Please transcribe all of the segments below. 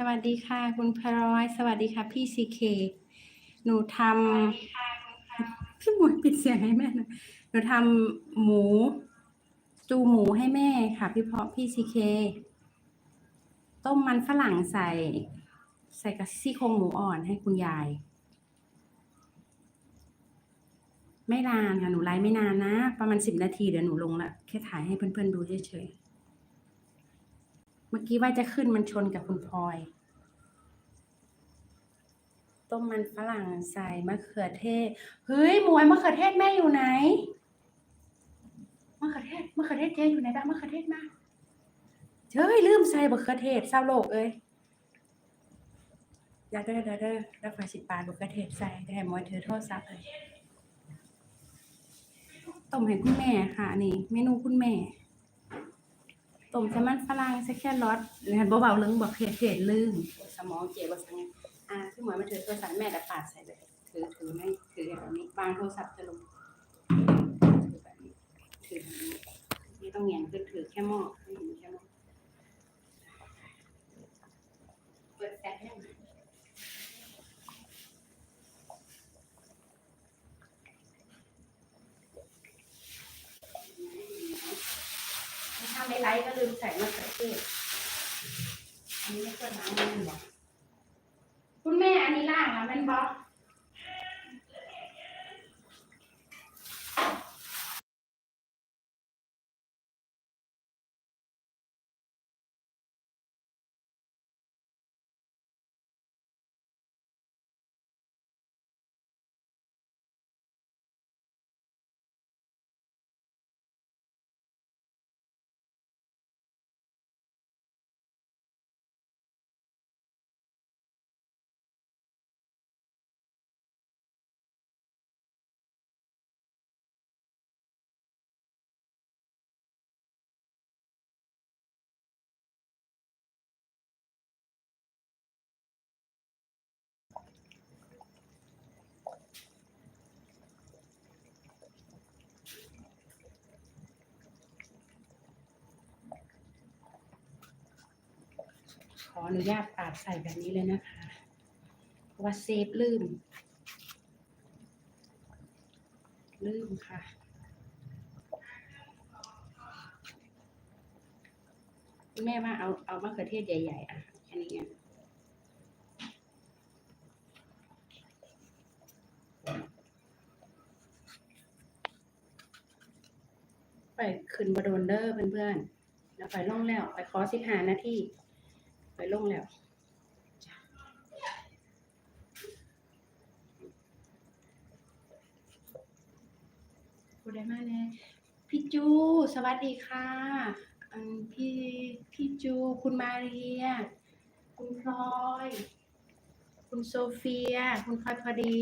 สวัสดีค่ะ คุณพลอย สวัสดีค่ะ พี่ซีเคหนูทำพี่หมวยปิดเสียงให้แม่หนะหนูทำหมูสตูหมูให้แม่ค่ะ พี่เพาะพี่ซีเคต้มมันฝรั่งใส่ ใส่กับซี่โครงหมูอ่อนให้คุณยาย ไม่นานค่ะ หนูไลฟ์ไม่นานนะ ประมาณสิบนาทีเดี๋ยวหนูลงละแค่ถ่ายให้เพื่อนๆดูเฉยๆ เมื่อกี้ว่าจะขึ้นมันชนกับคุณพลอย ต้มมันฝรั่งใส่มะเขือเทศ เฮ้ยหมวยมะเขือเทศแม่อยู่ไหน มะเขือเทศมะเขือเทศเจ๊อยู่ไหนบ้างมะเขือเทศมาเฮ้ยลืมใส่มะเขือเทศเศร้าโลกเอ้ยยากได้อเด้อเด้อแล้วฝาสิบบาทมะเขือเทศใส่ได้หมวยถือโทรศัพท์เลยต้มให้คุณแม่ค่ะนี่ เมนูคุณแม่ ต้มแซลมอนฝรั่งใส่แค่รสเห็นเบาๆเรื่องบอกเผ็ดเผ็ดลืมสมองเจ็บว่าสังอ่าพี่หมวยมาถือโทรศัพท์แม่แต่ปาดใส่เลยถือถือไม่ถือแบบนี้วางโทรศัพท์จะลงถือแบบนี้ถือแบบนี้ไม่ต้องแหงนขึ้นถือแค่หม้อไม่เห็นแค่หม้อเปิดแก๊สให้หน่อย ไม่ไลท์ก็ลืมใส่มะเขือเทศอันนี้ไม่ควรล้างมือหรอคุณแม่อันนี้ล่างอะแมันบอก ออนุญาตปาดใส่แบบนี้เลยนะคะ เพราะว่าเซฟลืม ลืมค่ะแม่ว่าเอาเอามะเขือเทศใหญ่ๆ อะ อันนี้อะไปขึ้นบโดนเดอร์เพื่อนๆ แล้วไปล่องแล้ว ไปขอสิบหานาที ไปลงแล้วพูดได้มากเลยพี่จู สวัสดีค่ะพี่พี่จู คุณมาเรีย คุณพลอย คุณโซเฟีย คุณพลอยพอดี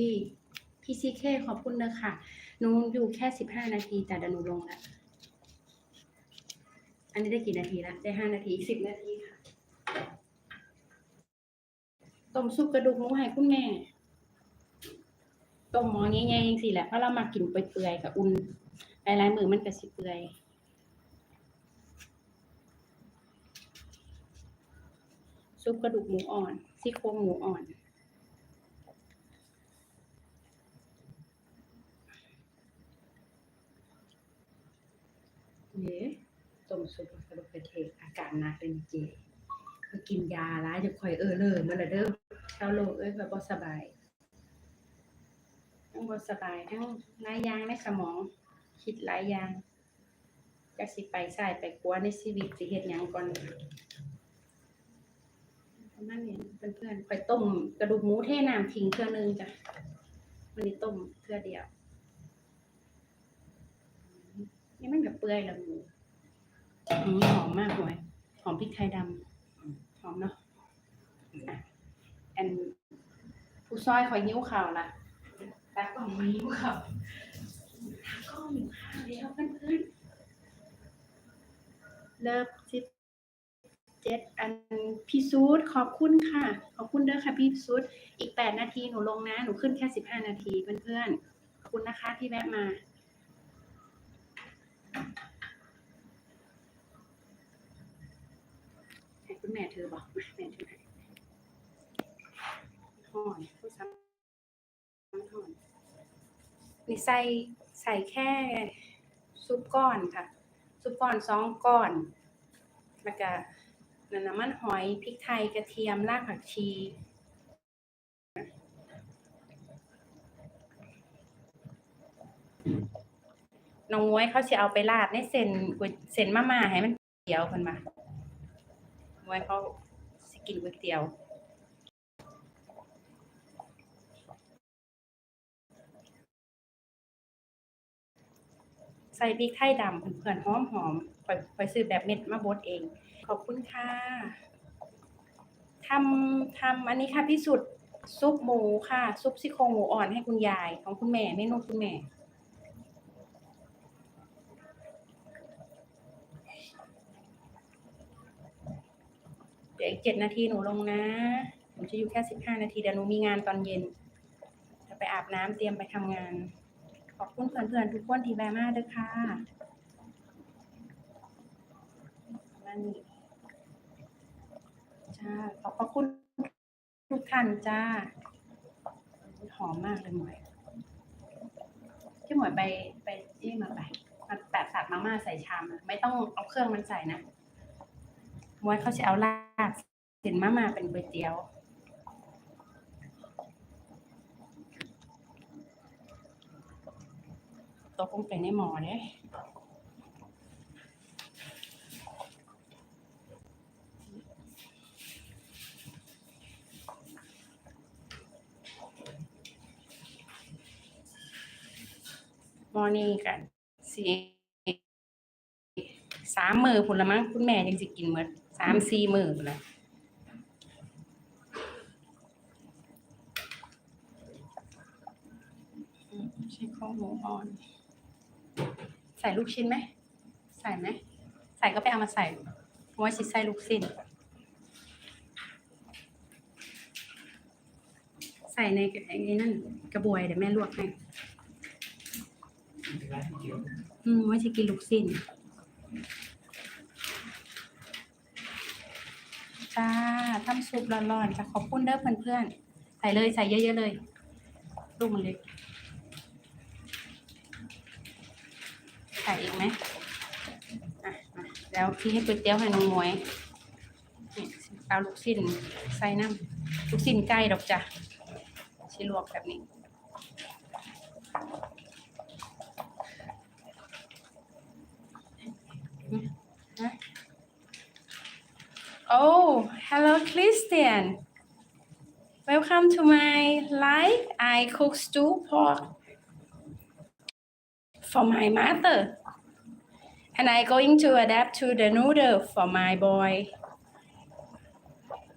พี่ซีเคขอบคุณนะค่ะ หนูอยู่แค่สิบห้านาทีแต่เดี๋ยวหนูลงแล้วอันนี้ได้กี่นาทีละได้ห้านาทีสิบนาทีค่ะ ต้มซุปกระดูกหมูให้คุณแม่ต้มหมอง่ายๆจริงๆแหละเพราะเรามากินเปื่อยๆกับอุ่นหลายๆมือมันก็สิเปื่อยซุปกระดูกหมูอ่อนซี่โครงหมูอ่อนเย้ต้มซุปกระดูกกระเทศอาการหนักเป็นเจ ก็กินยาร้ายจะคอยเออเลยมาละเด้อชาโลกเอ้ยแบบบ่สบาย ทั้งบ่สบายทั้งหลายอย่างในสมอง คิดหลายอย่างจักสิไปใสายไปกลัวในชีวิตสิเฮ็ดหยังก่อนประมาณนี้เพื่อนๆค่อยต้มกระดูกหมูเทน้ำทิ้งเทื่อนึงจ้ะมันนี้ต้มเทื่อเดียวนี่มันแบบเปื่อยล้วหมูอืมหอมมากหวยหอมพริกไทยดำ อมเนาะอันผู้ซอยคอยนิ้วข่าวละตากล้องนิ้วข่าวตากล้องอยู่ข้าวแล้วเพื่อนๆเลิฟสิบเจ็ดอันพี่ซูดขอบคุณค่ะ ขอบคุณเด้อค่ะพี่ซูดอีกแปดนาทีหนูลงนะ หนูขึ้นแค่สิบห้านาทีเพื่อนๆขอบคุณนะคะที่แวะมา ให้ คุณแม่เธอบอกแม่เธอหอนผู้ซ้ำมันหอนนี่ใส่ใส่แค่ซุปก้อนค่ะ ซุปก้อนสองก้อน แล้วก็นั่นน้ำมันหอยพริกไทยกระเทียมรากผักชีน้องมวยเขาสิเอาไปราดในเส้นเส้นมาม่าให้มันเดียวเพิ่นมา มวยเขาสกินก๋วยเตี๋ยวใส่พริกไทยดำเพื่อนหอมหอมๆข่อยข่อยซื้อแบบเม็ดมาบดเอง ขอบคุณค่ะทำทำอันนี้ค่ะพี่สุดซุปหมูค่ะ ซุปซี่โครงหมูอ่อนให้คุณยายของคุณแม่เมนูคุณแม่ เดี๋ยวอีกเจ็ดนาทีหนูลงนะหนูจะอยู่แค่สิบห้านาทีเดี๋ยวหนูมีงานตอนเย็นจะไปอาบน้ำเตรียมไปทำงาน ขอบคุณเพื่อนๆทุกคนที่แวะมาด้อค่ะนี่นจ้าขอบพระคุณทุกท่านจ้า หอมมากเลยหมวยที่หมวยไปไปนี่มาไปมาแปะสักมาม่าใส่ชามไม่ต้องเอาเครื่องมันใส่นะ มวยเขาจะเอาลาดส้นมามาเป็นก๋วยเตี๋ยวตกลงไปในหมอเด้หมอนี่กันสีสามมือผุนละมั้งคุณแม่ยังสิกินหมด สามสี่มือพุ่นละอืมใช่ข้าวหมูอ่อน ใส่ลูกชิ้นไหม ใส่ไหม ใส่ก็ไปเอามาใส่เพราะว่าชิดใส่ลูกชิ้น ใส่ในไอ้นั่นกระบวยเดี๋ยวแม่ลวกให้ อืมว่าจะกินลูกชิ้น จ้าทำซุปร้อนๆจะขอบคุณเด้อเพื่อนๆ ใส่เลยใส่เยอะๆเลยลูกมันเล็ก ใส่อีกไหมอะมาแล้วที่ให้ก๋วยเตี๋ยวให้น้องมวยนี่เอาลูกชิ้นใส่น้ำลูกชิ้นไก่ดอกจ้ะชิลวกแบบนี้นะ Oh hello Christian Welcome to my live I cook stew pork for my mother and I going to adapt to the noodle for my boy.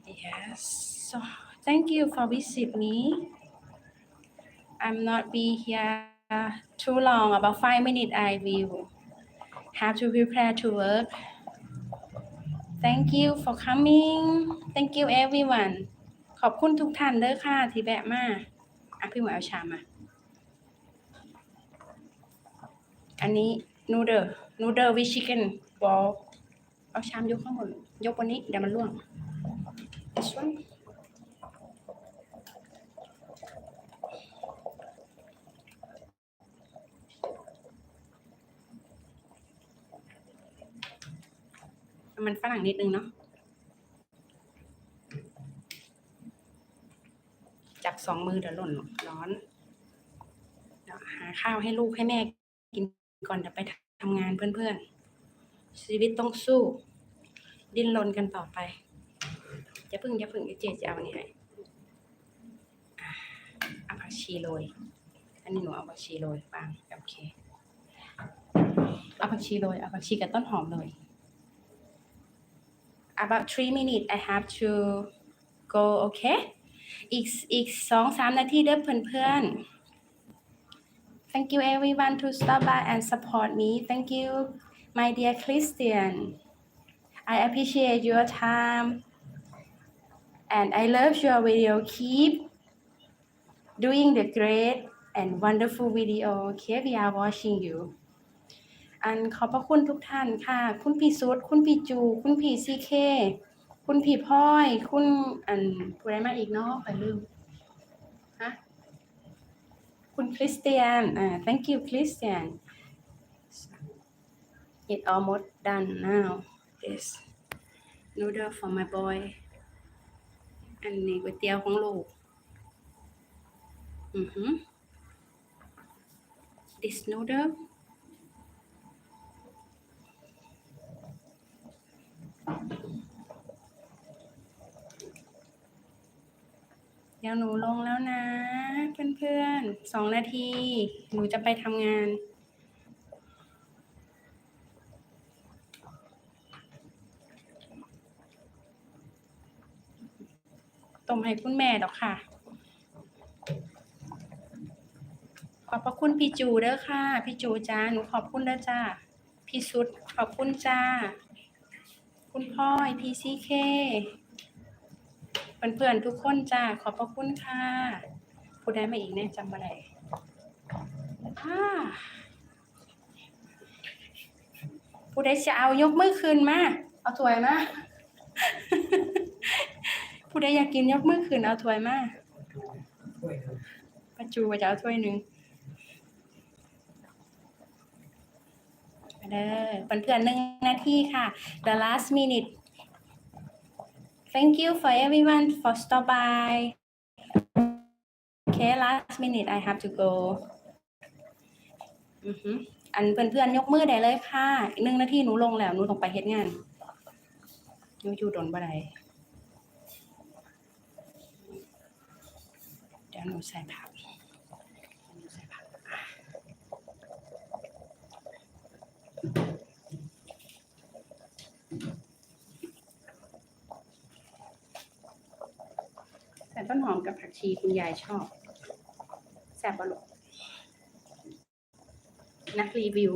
Yes, so thank you for visit me. I'm not be here too long, about five minutes. I will have to prepare to work. Thank you for coming. Thank you everyone. ขอบคุณทุกท่านเด้อค่ะ ที่แบะมาอะพี่หมวยเอาชามมา อันนี้นูเดอร์นูเดอร์วิชิเกนบอลเอาชามยกข้างบนยกบนนี้ เดี๋ยวมันล่วง This one มันฝรั่งนิดนึงเนาะจับสองมือเดี๋ยวหล่นร้อนเดี๋ยวหาข้าวให้ลูกให้แม่กินก่อนจะไปทำงานเพื่อนๆ ชีวิตต้องสู้ ดิ้นรนกันต่อไปอย่าพึ่งอย่าพึ่งเดี๋ยวเจจะเอาอันนี้ให้อะเอาผักชีโรยอันนี้หนูเอาผักชีโรยวางโอเคเอาผักชีโรยเอาผักชีกับต้นหอมเลย about three minutes I have to go okay อีกอีกสองสามนาทีเด้อเพื่อนๆ Thank you everyone to stop by and support me. Thank you, my dear Christian. I appreciate your time and I love your video. Keep doing the great and wonderful video. Okay, we are watching you. อันขอบพระคุณทุกท่านค่ะ คุณพี่สุด คุณพี่จู คุณพี่ซีเค คุณพี่พลอย คุณอันผู้ใดมาอีกเนาะไปลืมฮะคุณคริสเตียนอ่า thank you Christian it almost done now this noodle for my boy อันนี้ก๋วยเตี๋ยวของลูก อือหือ this noodle ดี๋ยวหนูลงแล้วนะ เพื่อนๆสองนาที หนูจะไปทำงานต้มให้คุณแม่ดอกค่ะ ขอบพระคุณพี่จูเด้อค่ะ พี่จูจ้า หนูขอบคุณเด้อจ้า พี่สุดขอบคุณจ้า คุณพ่อยพีซีเค เพื่อนๆทุกคนจ้าขอบพระคุณค่ะผู้ใดมาอีกเนี่ยจำมาได้ผู้ใดจะเอายกมือคืนมาเอาถ้วยมาผู้ใดอยากกินยกมือคืนเอาถ้วยมาป้าจูว่าจะเอาถ้วยหนึ่งเด้อเพื่อนๆหนึ่งนาทีค่ะ the last minute Thank you for everyone for stop by. Okay, last minute I have to go. อือหืออันเพื่อนๆยกมือได้เลยค่ะอีกหนึ่งนาทีหนูลงแล้วหนูต้องไปเฮ็ดงานหนูอยู่ดนบ่ได้เดี๋ยวหนูใส่ผักหนูใส่ผักอะใส่ต้นห อมกับผักชีคุณยายชอบแซ่บปะลูกนักรีวิว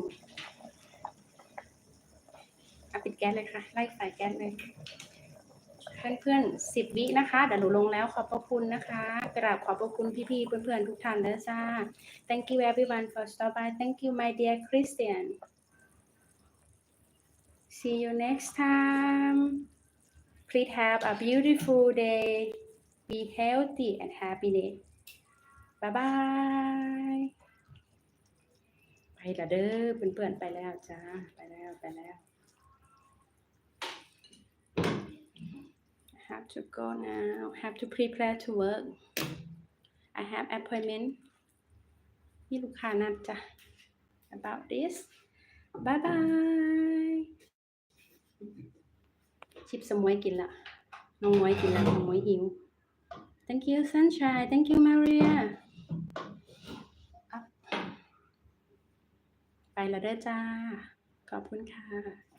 เอาปิดแก๊สเลยค่ะ ไล่ไฟแก๊สเลย เพื่อนๆสิบวินะคะ เดี๋ยวหนูลงแล้วขอบพระคุณนะคะ กราบขอบพระคุณพี่ๆ เพื่อนๆ ทุกท่านเด้อจ้า thank you everyone for stop by thank you my dear Christian see you next time please have a beautiful day be healthy and happy day bye bye ไปละเด้อเพื่อนๆไปแล้วจ้า ไปแล้วไปแล้ว have to go now have to prepare to work I have appointment มีลูกค้านัดจ้ะ about this bye bye ชิปสมวยกินละ น้องมวยกินละ น้องมวยหิว thank you sunshine thank you Maria ไปแล้วเด้อจ้า ขอบคุณค่ะ